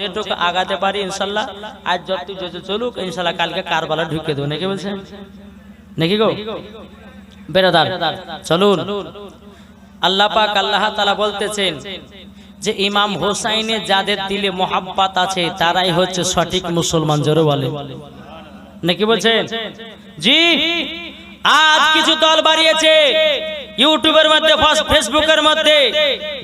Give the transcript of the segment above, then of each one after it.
যেটুকু আগাতে পারি ইনশাল্লাহ। আজ যত যত চলুক, ইনশাল্লাহ কালকে কারবালা ঢুকে দেবো। নাকি বলছেন? নাকি গো? বেরাদার, চলুন। আল্লাহ পাক আল্লাহ তাআলা বলতেছেন যে ইমাম হোসাইনে যাদের দিলে মোহাব্বত আছে, তারাই হচ্ছে সঠিক মুসলমান, জোরে বলে নাকি বলছেন? জি। আজ কিছু দল বাড়িয়েছে। ইউটিউবের মধ্যে ফেসবুকের মধ্যে।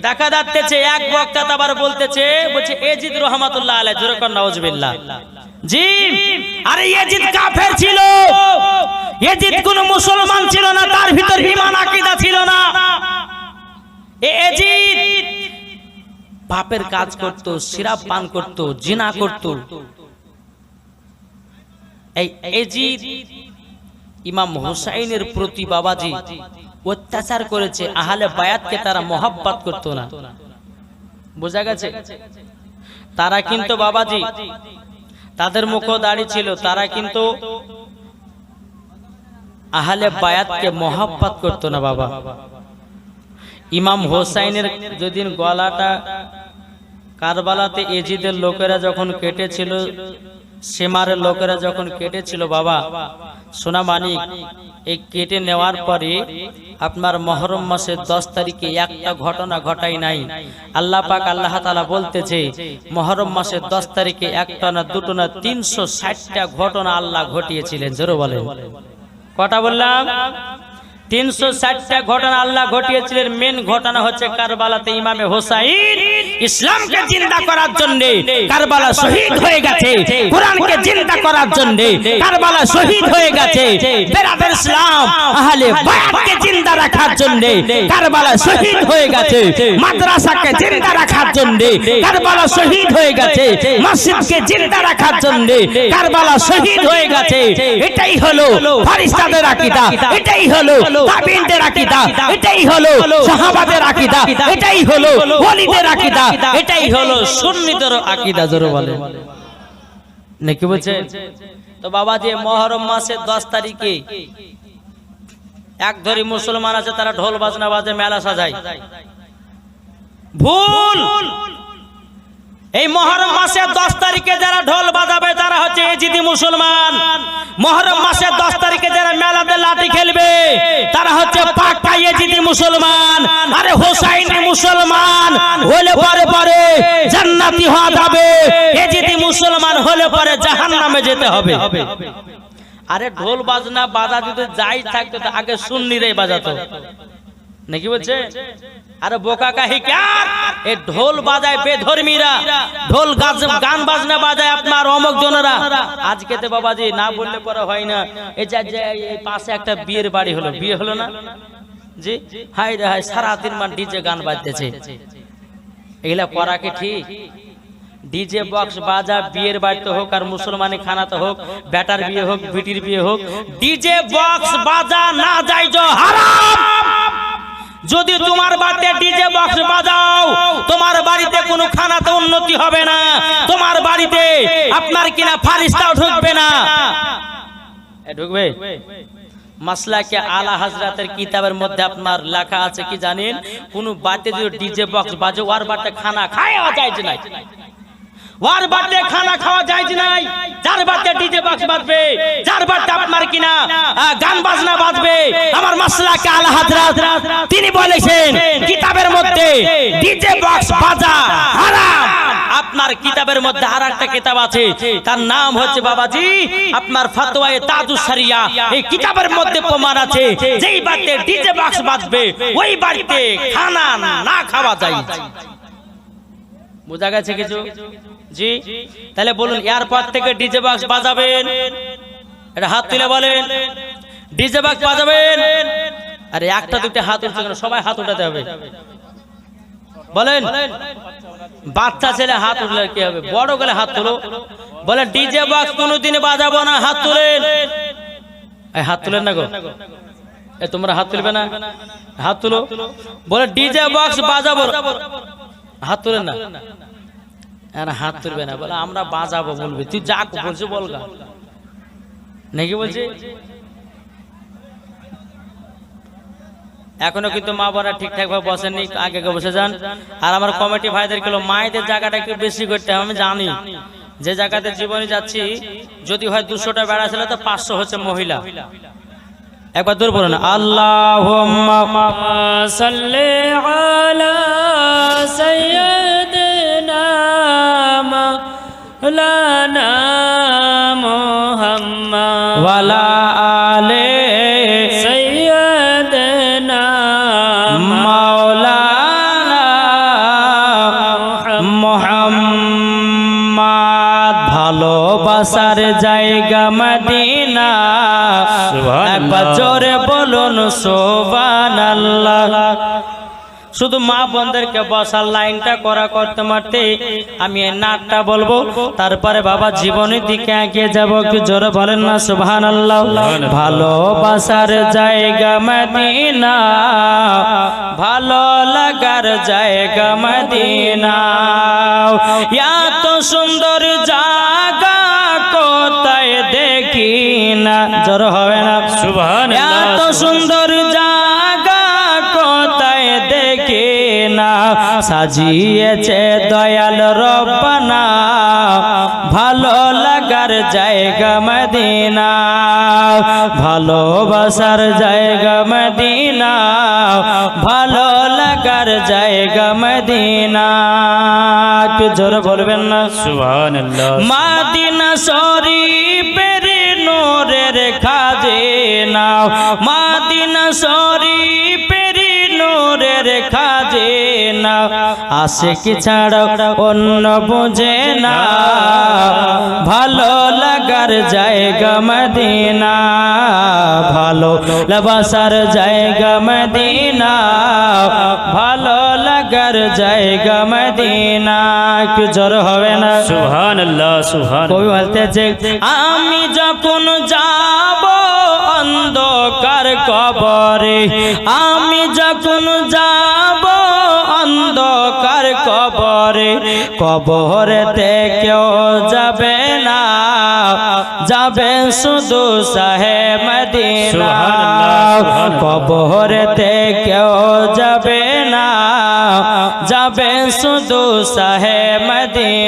দেখা যাচ্ছে এক বক্তা আবার বলতেছে বলছে এজিদ রহমাতুল্লাহ আলাই জোরে কর নাউজুবিল্লাহ। জি আরে এজিদ কাফের ছিল। এজিদ কোন মুসলমান ছিল না তার ভিতর ঈমান আকীদা ছিল না। এজিদ পাপের কাজ করত সিরাপ পান করত জিনা করত। এই এজিদ ইমাম হুসাইনের প্রতি বাবাজি অত্যাচার করেছে, আহলে বায়াতকে তারা মহাব্বত করতো না। বোঝা গেছে? তারা কিন্তু বাবাজি, তাদের মুখ দাড়ি ছিল, তারা কিন্তু আহলে বায়াতকে মহাব্বত করতো না বাবা। ইমাম হোসাইনের যেদিন গলাটা কারবালাতে এজিদের লোকেরা যখন কেটেছিল, সেমারের লোকেরা যখন কেটেছিল বাবা সোনা মানিক, এই কেটে নেওয়ার পরে আপনার মহরম মাসের দশ তারিখে একটা ঘটনা ঘটাই নাই। আল্লাহ পাক আল্লাহ তালা বলতেছে, মহরম মাসের দশ তারিখে একটা না দুটো না তিনশো ষাটটা ঘটনা আল্লাহ ঘটিয়েছিলেন। জোরো বলেন। কটা বললাম? তিনশো ষাটটা ঘটনা আল্লাহ ঘটিয়েছিলেন। মেন ঘটনা হচ্ছে কারবালাতে ইমামে ইসলামকে জিন্দা করার জন্য কারবালা শহীদ হয়ে গেছে। কোরআনকে করার জন্য কারবালা শহীদ হয়ে গেছে। রাখার জন্য কারবালা শহীদ হয়ে গেছে। মাদ্রাসাকে শহীদ হয়ে গেছে। রাখার জন্য শহীদ হয়ে গেছে। এটাই হলো ফারিস্তাদের এটাই হলো তাবিনদের আকীদা এটাই হলো সাহাবাদের আকীদা এটাই হলো ওলিদের আকীদা এটাই হলো সুন্নিদের আকীদা জোরে বলে নাকি বলছে? তো বাবা যে মহরম মাসের দশ তারিখে এক ধরি মুসলমান আছে তারা ঢোল বাজনা বাজে মেলা সাজায়। ভুল! এই মহরম মাসের দশ তারিখে যারা ঢোল বাজাবে, তারা হচ্ছে এজিদি মুসলমান। মহরম মাসের দশ তারিখে যারা মেলাতে লাঠি খেলবে, তারা হচ্ছে পাক্কা এজিদি মুসলমান। আরে হোসাইনি মুসলমান, হলে পরে পরে জান্নাতি হওয়া যাবে। এজিদি মুসলমান, হলে পরে জাহান্নামে যেতে হবে। আরে ঢোল বাজনা বাজা যদি যাই থাকতো আগে সুন্নিরাই বাজাতো। নাকি বলছে? আরে বোকা কাহি কার এ ঢোল বাজায় বেধর্মীরা, ঢোল গান বাজনা বাজায় আপনার অমক জনেরা। আজকে তো বাবাজি না বললে পরে হয় না। এই যে পাশে একটা বিয়ের বাড়ি হলো। বিয়ে হলো না? জি? হাই রে হাই সারা দিন মান ডিজে গান বাজতেছে। এগুলা করা কি ঠিক? ডিজে বক্স বাজা, বিয়ের বাড়িতে হোক আর মুসলমানি খানাতে হোক বেটার বিয়ে হোক, বিটির বিয়ে হোক, ডিজে বক্স বাজা না যাই হারাম! যদি তোমার বাড়িতে ডিজে বক্স বাজাও তোমার বাড়িতে কোনো খানাতে উন্নতি হবে না তোমার বাড়িতে আপনার কিনা ফারিস্তাও ঢুকবে না। ঢুকবে মাসলাকে আলা হাজরাতের কিতাবের মধ্যে আপনার লেখা আছে কি জানেন? কোন বাড়িতে যদি ডিজে বক্স বাজে ওর বাড়িতে খানা খায় যায় না ওর বাড়িতে খানা খাওয়া যায় নাই? যার বাড়িতে ডিজে বক্স বাজবে? যার বাড়িতে আপনার কিনা? গান বাজনা বাজবে? আমার মাসলাকে আলা হাজরাত তিনি বলেছেন, কিতাবের মধ্যে ডিজে বক্স বাজা হারাম। আপনার কিতাবের মধ্যে আর একটা কিতাব আছে, তার নাম হচ্ছে বাবাজি, আপনার ফাতোয়ায়ে তাজুস সারিয়া এই কিতাবের মধ্যে প্রমাণ আছে, যেই বাড়িতে ডিজে বক্স বাজবে, ওই বাড়িতে খানা না খাওয়া যায়। বোঝা গেছে কিছু? জি? তাহলে বলুন এরপর থেকে ডিজে বক্স বাজাবেন। এটা হাত তুলে বলেন। ডিজে বক্স বাজাবেন। আরে একটা দুটো হাত উঠছে কেন? সবাই হাত উঠাতে হবে। বলেন। বাচ্চা ছেলে হাত উঠলে কি হবে? বড় গেলে হাত তুলো। বলে ডিজে বক্স কোনোদিন বাজাবো না? হাত তুলেন। এই হাত তুলেন না গো। এ তোমরা হাত তুলবে না? হাত তুলো। বলে ডিজে বক্স বাজাবো হাত তোলেন না? হ্যাঁ হাত তুলবে না। বলে, আমরা বাজাবো বলবি। তুই যা বলছো বলগা নাকি বলছি? এখনও কিন্তু মা বোনা ঠিকঠাক ভাবে বসেননি, আগে আগে বসে যান। আর আমার কমিটি ভাইদের গেল মায়েদের জায়গাটা একটু বেশি করতে হবে, আমি জানি। যে জায়গাতে জীবনে যাচ্ছি, যদি হয় দুশোটা বেড়া ছিল, তো পাঁচশো হচ্ছে মহিলা। একবার দূর বলুন আল্লাহ سيدنا مولانا محمد ওয়ালা আলে سيدنا মাওলানা মোহাম্মদ ভালোবাসার জায়গা মদিনা একবার জোরে বলুন সোবান শুধু মা বোনদেরকে বসার লাইনটা করা করতে মারতে আমি এই নাটটা বলব। তারপরে বাবা জীবনের দিকে এগিয়ে যাব কি জোরে বলেন না সুবহান আল্লাহ ভালোবাসার জায়গা মদিনা ভালো লাগার জায়গা মদিনা। এত সুন্দর জায়গা কোথায় দেখি না জোর হবে না। সুবহান সাজিয়েছে দয়াল রব্বানা। ভালো লাগার জায়গা মদিনা। ভালোবাসার জায়গা মদিনা। ভালো লাগার জায়গা মদিনা। একটু জোরে বলবেন না? আল্লাহ মাদিনা শরীফের নূরের খাজে নাও মাদিনা শরীফের নূরের খাজে নাও আসে কি ছাড়াও অন্য বুঝে না। ভালো লাগার জায়গা মদিনা ভালো লবাসার জায়গা মদিনা ভালো লাগার জায়গা মদিনা। একটু জ্বর হবে না? সুবহান আল্লাহ সুবহান কবি বলতেছে আমি যখন যাব অন্ধকার কবরে আমি যখন যাব কবরেতে কেউ যাবে না যাবে শুধু সাহে মদিনা। কবরেতে কেউ যাবে না যাবে শুধু সাহে মদিনা।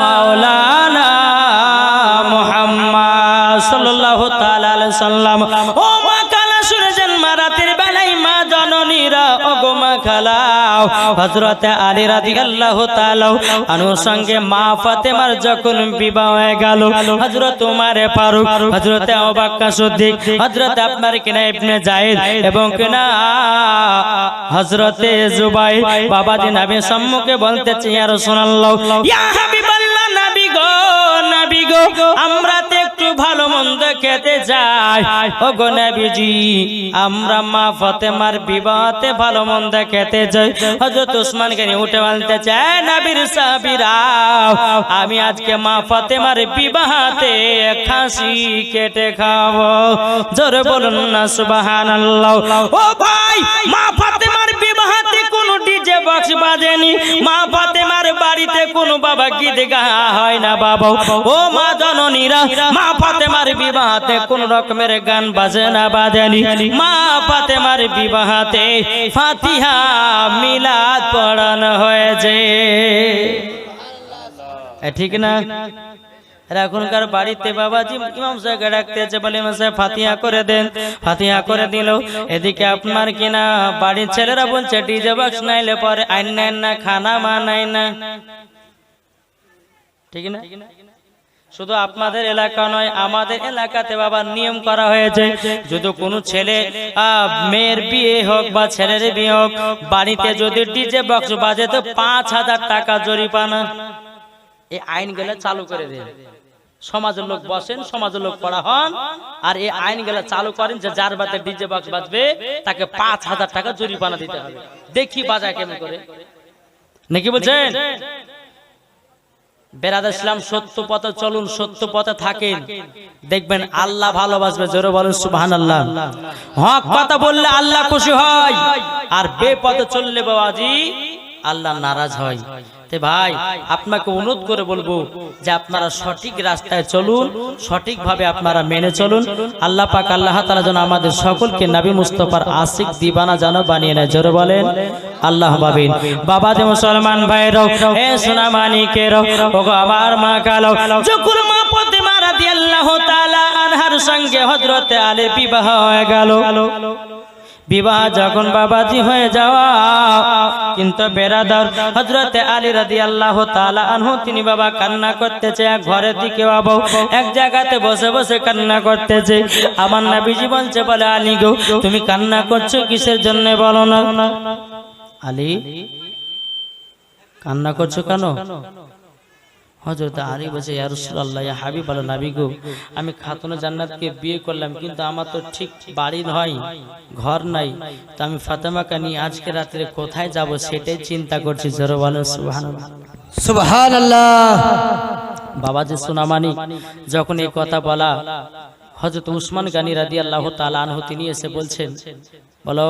মাওলানা মুহাম্মদ সাল্লাল্লাহু তাআলা আলাইহি সাল্লাম ও মা কালা শুনেছেন মা রাতের বেলায় মা জননীরা ও গো মা খালাও হযরতে আলী রাদিয়াল্লাহু তাআলা আনুর সঙ্গে মা ফাতেমার যখন বিবাহ হয়ে গেল হযরত উমার ফারুক হযরতে আবু বকর সিদ্দিক আপনার কিনা ইবনে জায়েদ এবং কিনা হযরতে জুবাই বাবাজি আমি সম্মুখে বলতে গো নবী গো আমরা ভালো মন্দ খেতে যায় ও গো নবীজি, আমরা মা ফাতেমার বিবাহতে ভালো মন্দ খেতে যাই হযরত উসমান কে উঠে বলতে চায়, নবীর সাহাবীরা আমি আজকে মা ফাতেমার বিবাহতে খাসি কেটে খাব। জোরে বলুন না, সুবহানাল্লাহ। ও ভাই, মা ফাতেমার বিবাহতে কোনো ডিজে বক্স বাজেনি। মা ফাতেমার বাড়িতে কোনো বাবা গীত গাওয়া হয় না বাবা। ও মা জননীরা, মা ফাতেমার বিবাহতে কোন রকমের গান বাজে না, বাজেনি। মা ফাতেমার বিবাহতে ফাতিহা মিলাদ পড়ানো হয়েছে। ঠিক না? এখনকার বাড়িতে বাবাজি ইমাম বলে ইমাম সাহেব ফাতিহা করে দেন। ফাতিহা করে দিল। এদিকে আপনার কিনা বাড়ির ছেলেরা বলছে, ডিজে নাইলে পরে আইন না, খানা না। ঠিক না? শুধু আপনাদের এলাকা নয়, আমাদের এলাকাতে বাবা নিয়ম করা হয়েছে, যদি কোনো ছেলে মেয়ের বিয়ে হোক বা ছেলের বিয়ে হোক, বাড়িতে যদি ডিজে বক্স বাজে তো পাঁচ হাজার টাকা জরিপানা এই আইনগুলো চালু করে দেন। সমাজের লোক বসেন, সমাজের লোক পড়া হন, আর এই আইনগুলো চালু করেন যে যার বাতে ডিজে বক্স বাজবে, তাকে পাঁচ হাজার টাকা জরিমানা দিতে হবে। দেখি বাজায় কেমন করে। নাকি বলছেন বেরাদ ইসলাম সত্য পথে চলুন, সত্য পথে থাকেন। দেখবেন আল্লাহ ভালোবাসবে, জোরে বলুন সুবহান আল্লাহ হক কথা বললে আল্লাহ খুশি হয়, আর বেপথে চললে বাবাজি আল্লাহ নারাজ হয়। তে ভাই, আপনাকে অনুরোধ করে বলব যে আপনারা সঠিক রাস্তায় চলুন, সঠিকভাবে আপনারা মেনে চলুন। আল্লাহ পাক আল্লাহ তাআলা যেন আমাদের সকলকে নবী মুস্তফার আশিক দিবানা যেন বানিয়ে নেয়। জোরে বলেন, আল্লাহ বাবিন বাবা যে মুসলমান ভাইরাও এ সোনা মানিকেরও, ওগো আমার মা কালো মা ফাতেমা রাদিয়াল্লাহু তাআলা আনহার সঙ্গে হযরতে আলীর বিবাহ হয়ে গেল। বিবাহ যখন বাবাজি হয়ে যাওয়া, কিন্তু বেরাদার হজরতে আলী রাদি আল্লাহ তালা আনহু, তিনি বাবা কান্না করতেছে, এক ঘরের দিকে বাবু এক জায়গাতে বসে বসে কান্না করতেছে। আমার নাবিজি বলছে, বলে, আলী গো, তুমি কান্না করছ কিসের জন্য বলো না? আলী, কান্না করছ কেন? হজরত আলী বলছে ইয়া রাসূলুল্লাহ ইয়া হাবিব আল্লাহ নবী গো আমি খাতুন জান্নাতকে বিয়ে করলাম কিন্তু আমার তো ঠিক বাড়ি নয় ঘর নাই। তো আমি ফাতেমাকে নিয়ে আজকে রাত্রে কোথায় যাব সেটাই চিন্তা করছি জোরে বলেন সুবহানাল্লাহ। সুবহান আল্লাহ বাবা যে সোনামানি যখন এই কথা বলা হজরত উসমান গানী রাদি আল্লাহ আনহু তিনি এসে বলছেন বলো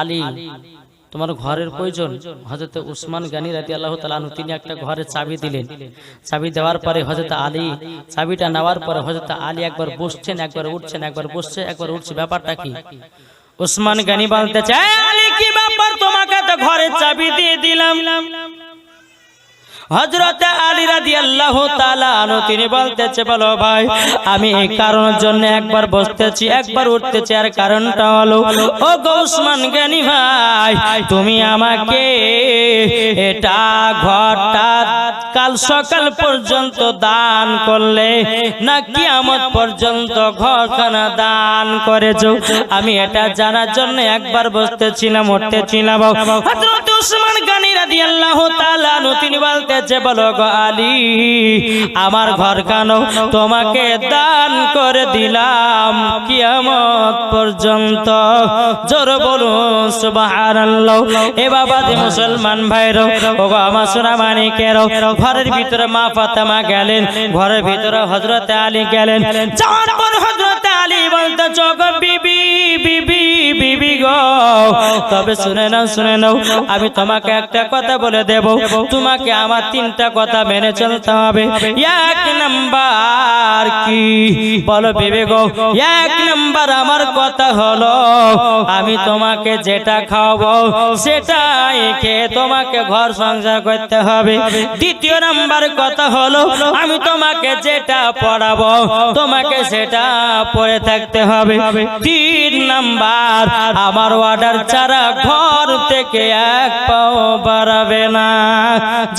আলী। তোমার ঘরের প্রয়োজন হজরত উসমান গানী রাতি আল্লাহ তালু তিনি একটা ঘরে চাবি দিলেন। চাবি দেওয়ার পরে হজরত আলী, চাবিটা নেওয়ার পরে হজরত আলী একবার বসছেন, একবার উঠছেন, একবার বসছে, একবার উঠছে। ব্যাপারটা কি? উসমান গানি বলতে চায় আলী, কি ব্যাপার? তোমাকে তো ঘরের চাবি দিয়ে দিলাম। হজরত আলী রাদি আল্লাহ তালানো তিনি বলতেছে, বলো ভাই, আমি এই কারণের জন্য একবার বসতেছি, একবার উঠতেছি, আর কারণটা হলো ও গৌসমান জ্ঞানী ভাই, তুমি আমাকে এটা ঘরটা কাল সকাল পর্যন্ত দান করলে, না কিয়ামত পর্যন্ত ঘরখানা দান করেছ? আমি এটা জানার জন্য একবার বসতেছিলাম, উঠতেছিলাম। তিনি বলতেছে বলো গো আলী, আমার ঘর কানো তোমাকে দান করে দিলাম কিয়ামত পর্যন্ত? জোর বলুন, সুবহানাল্লাহ। এ বাবা যে মুসলমান ভাইরো, ও গো আমার সোনা মানিকেরও ঘরের ভিতরে মা ফাতেমা গেলেন, ঘরের ভিতরে হযরত আলী গেলেন। যাওয়ার পর হযরত আলী বলতে চোখ বিবি বিবি বিবি গো। তবে শুনে নাও শুনে নাও, আমি তোমাকে একটা কথা বলে দেব। তোমাকে আমার তিনটা কথা মেনে চলতে হবে। এক নাম্বার কি বলো বিবি গো এক নাম্বার আমার কথা হলো, আমি তোমাকে যেটা খাওয়াবো, সেটাই খেয়ে তোমাকে ঘর সংসার করতে হবে। দ্বিতীয় নাম্বার কথা হলো, আমি তোমাকে যেটা পড়াবো, তোমাকে সেটা পড়ে থাকতে হবে। তিন নাম্বার, আমার অর্ডার ছাড়া ঘর থেকে এক পাও বাড়াবে না।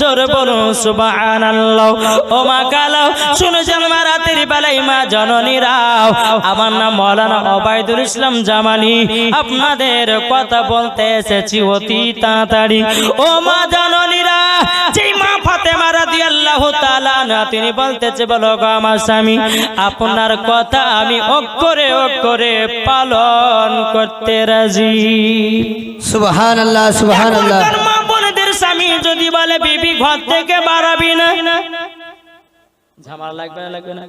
জোর বলুন, সুবহানাল্লাহ। ও মা কালাও শুনে জন্মা রাতের বেলায় মা জননীরাও আমার নাম মৌলানা ওবায়দুল ইসলাম জামালি। আপনাদের কথা বলতে এসেছি অতি তাড়াতাড়ি। ও মা জননীরা যেই মা ফাতেমা রাদিয়াল্লাহু তাআলা না তিনি বলতেছে বলো গো আমার স্বামী আপনার কথা আমি অক্ষরে অক্ষরে পালন করতে রাজি। সুবহান আল্লাহ সুবহান আল্লাহ এখনকার মা বোনদের স্বামী যদি বলে বিবি ঘর থেকে বাড়াবি না? ঝামেলা লাগবে না লাগবে না?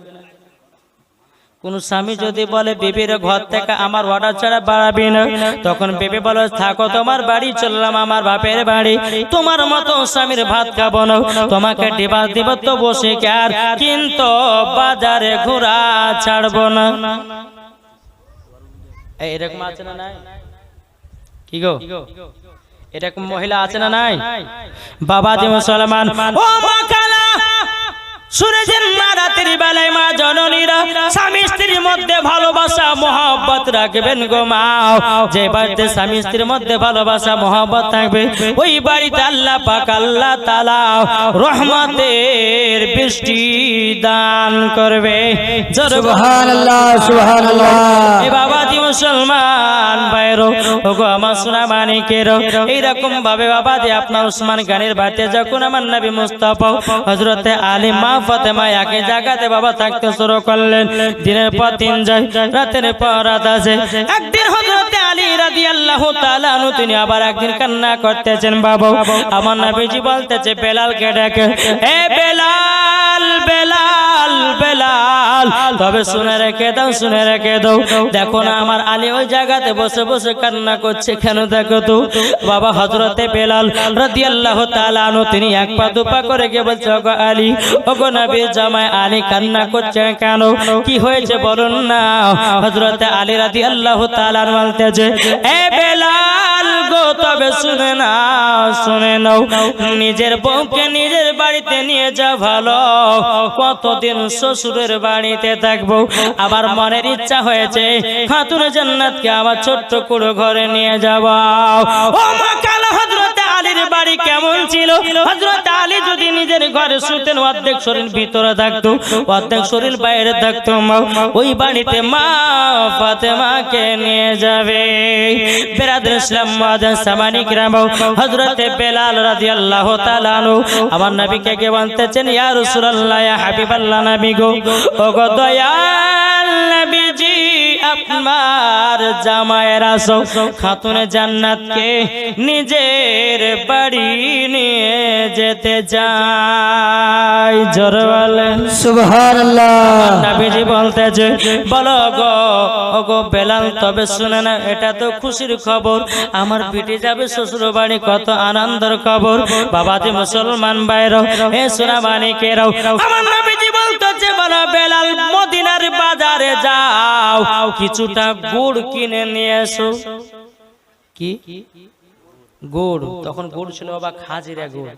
কোন স্বামী যদি বলে বিবির ঘর থেকে আমার অর্ডার ছাড়া বাড়াবি না। তখন বেবি বলে থাকো তোমার বাড়ি চললাম আমার বাপের বাড়ি। তোমার মতো স্বামীর ভাত খাব না। তোমাকে ডিবাস দিব তো বসে কার কিন্তু বাজারে ঘোরা ছাড়বো না। এরকম আছে না নাই? কি গো? এরকম মহিলা আছে না নাই? বাবা যে মুসলমান ও মা কালা! সূর্যের মা রাতের বেলায় মা জননীরা স্বামী স্ত্রীর মধ্যে ভালোবাসা মহব্বত রাখবেন গো মা। যে বাড়িতে স্বামী স্ত্রীর মধ্যে ভালোবাসা মহব্বত থাকবে ওই বাড়িতে আল্লাহ পাক আল্লাহ তাআলা রহমতের বৃষ্টি দান করবে। জোর বলো। মুসলমান ভাইরো, ওগো আমার সোনা মানিকেরও এইরকম ভাবে বাবাজি আপনার উসমান গানের বাড়িতে যখন আমার নবী মুস্তাফা হজরতে আলী মা ফাতেমা একই জায়গাতে বাবা থাকতে শুরু করলেন। দিনের পর দিন যায়, রাতের পর রাত আসে। একদিন হযরতে আলী রাদিয়াল্লাহু তাআলা তিনি আবার একদিন কান্না করতেছেন, বাবা, আমার নবীজি বলতেছে, বেলালকে ডেকে, এ বেলাল বেলাল বেলাল, তবে শুনে রেখে দাও, শুনে রেখে দাও। দেখো না আমার আলী ওই জায়গাতে বসে বসে কান্না করছে, কেন দেখো তো? বাবা হজরতে বেলাল রাদিয়াল্লাহু আল্লাহ তালানো তিনি এক পা দুপা করে গিয়ে বলছে, ওগো আলী, ওগো নবী জামাই আলী কান্না করছে কেন? কি হয়েছে বলুন না? হজরতে আলী রাদি আল্লাহ তালান বলতেছে, এ বেলাল তবে শুনে নাও শুনে নাও। নিজের বউকে নিজের বাড়িতে নিয়ে যা ভালো। কতদিন শ্বশুরের বাড়িতে থাকব? আবার মনের ইচ্ছা হয়েছে খাতুন জান্নাতকে আবার ছোট্ট কুড়ো ঘরে নিয়ে যাব কালো হজরতে আলীর বাড়ি কেমন ছিল? হজরত আলী যদি নিজের ঘরে শুতেন অর্ধেক শরীর ভিতরে থাকতো অর্ধেক শরীর বাইরে থাকতো মা ওই বাড়িতে মা ফাতেমাকে নিয়ে যাবে। বেরাদুল ইসলাম মাদান সামানিক রাম হযরতে বেলাল রাদিয়াল্লাহু তাআলা আনহু আমার নবীকে কে বলতেছেন ইয়া রাসূলুল্লাহ ইয়া হাবিবাল্লাহ নবী গো ও গো দয়াল নবীজি আপনার জামায়ের আসো খাতুন জান্নাতকে নিজের বাড়ি নিয়ে যেতে চাই। জোর বলেন। সুবহান আল্লাহ নবীজি বলতেছে বলো গো ও গো বেলাল তবে শুনে না এটা তো খুশির খবর। আমার পিঠে যাবে শ্বশুর বাড়ি কত আনন্দের খবর। বাবাজি মুসলমান বাইর হে সোনা মানিকেরাও আমার নবীজি বলতেছে বলা বেলাল মদিনার বাজারে যাও, কিছুটা গুড় কিনে নিয়ে এসো। কি? গুড়? তখন গুড় ছিল বাবা খাজিরা গুড়।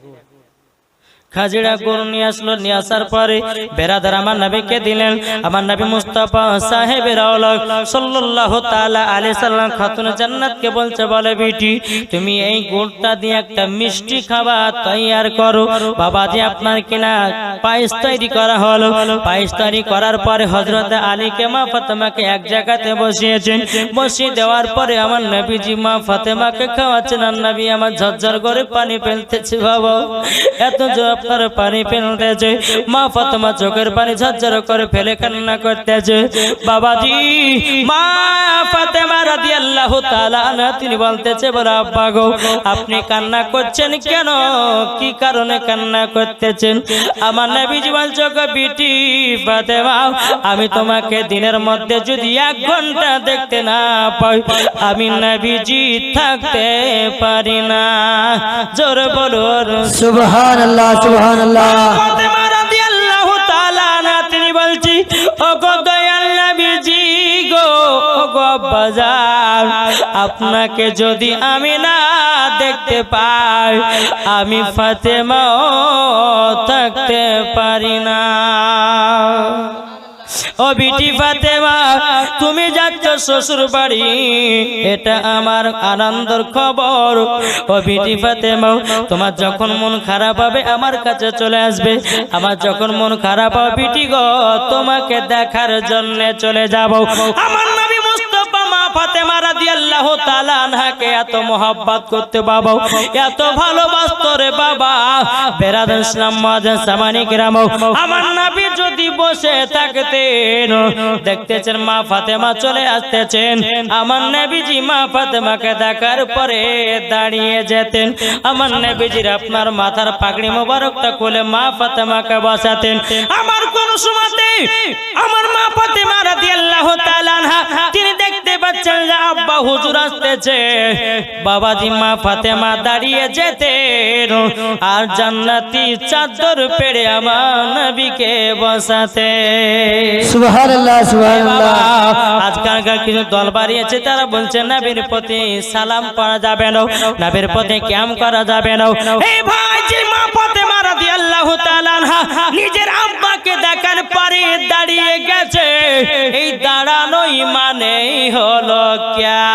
খাজিরা গরু নিয়ে আসলো, নিয়ে আসার পরে বেরাদার আমার নবীকে দিলেন। আমার নবী মুস্তাফা আওলাদ সাল্লাল্লাহু তাআলা আলাইহি সাল্লাম খাতুন জান্নাতকে বলছে, বলে, বিটি, তুমি এই গুড়টা দিয়ে একটা মিষ্টি খাবার তৈয়ার করো। বাবাজি আপনার কিনা পায়েস তৈরি করা হলো। পায়েস তৈরি করার পরে হযরত আলীকে মা ফাতেমাকে এক জায়গাতে বসিয়েছেন। বসিয়ে দেওয়ার পরে আমার নবীজি মা ফাতেমাকে খাওয়াচ্ছেন। আর নবী আমার ঝরঝর করে পানি ফেলতেছে, বাবা। এত যে আপনার পানি ফেলতেছে মা ফাতেমা চোখের পানি ঝরঝর করে ফেলে কান্না করতেছে বাবাজি, মা ফাতেমা রাদিয়াল্লাহু তাআলা আনহা, তিনি বলতেছে, বলে, আব্বা গো, আপনি কান্না করছেন কেন? কি কারণে কান্না করতেছেন? আমার নবীজি বলছে গো বিটি ফাতেমা, আমি তোমাকে দিনের মধ্যে যদি এক ঘণ্টা দেখতে না পাই, আমি নবীজি থাকতে পারি না। জোর বলুন সুবহান আল্লাহ তিনি বলছি গো বাজার আপনাকে যদি আমি না দেখতে পাই, আমি ফাতেমাও থাকতে পারি না। ও বিটি ফাতেমা শ্বশুর বাড়ি এটা আমার আনন্দের খবর। ও বিটি ফাতেমা তোমার যখন মন খারাপ হবে, আমার কাছে চলে আসবে। আমার যখন মন খারাপ হবে, বিটি গো, তোমাকে দেখার জন্য চলে যাব। আমার নবী মুস্তাফা মা ফাতেমা রাদিয়াল্লাহু তাআলা আনহাকে এত মোহাব্বত করতে বাবা এত ভালোবাসতো রে বাবা। বেরাদান ইসলাম মাজান সামানি গ্রাম আমার নবী যদি বসে থাকতেন। দেখতেছেন মা ফাতেমা চলে আসতেছেন। আমার নেবিজি মা ফাতেমাকে দেখার পরে দাঁড়িয়ে যেতেন। আমার নেবিজির আপনার মাথার পাগড়ি মোবারকটা খুলে মা ফাতেমাকে বসাতেন। আমার কোন সময়তে আমার মা ফাতেমা যে আব্বা হুজুর আসতেছে। বাবাজি মা ফাতেমা দাঁড়িয়ে যেতেন আর জান্নাতি চাদর পেড়ে আমার নবীকে বসাতে। সুবহান আল্লাহ আজকালকার কিছু দল বাড়িয়েছে তারা বলছে নবীর প্রতি সালাম করা যাবে না নবীর প্রতি ক্যাম করা যাবে না। এই ভাই মা ফাতেমা রাদিয়াল্লাহু তাআলা নিজের আব্বাকে দেখার পরে দাঁড়িয়ে গেছে। এই দাঁড়ানোই মানেই হলো ক্যা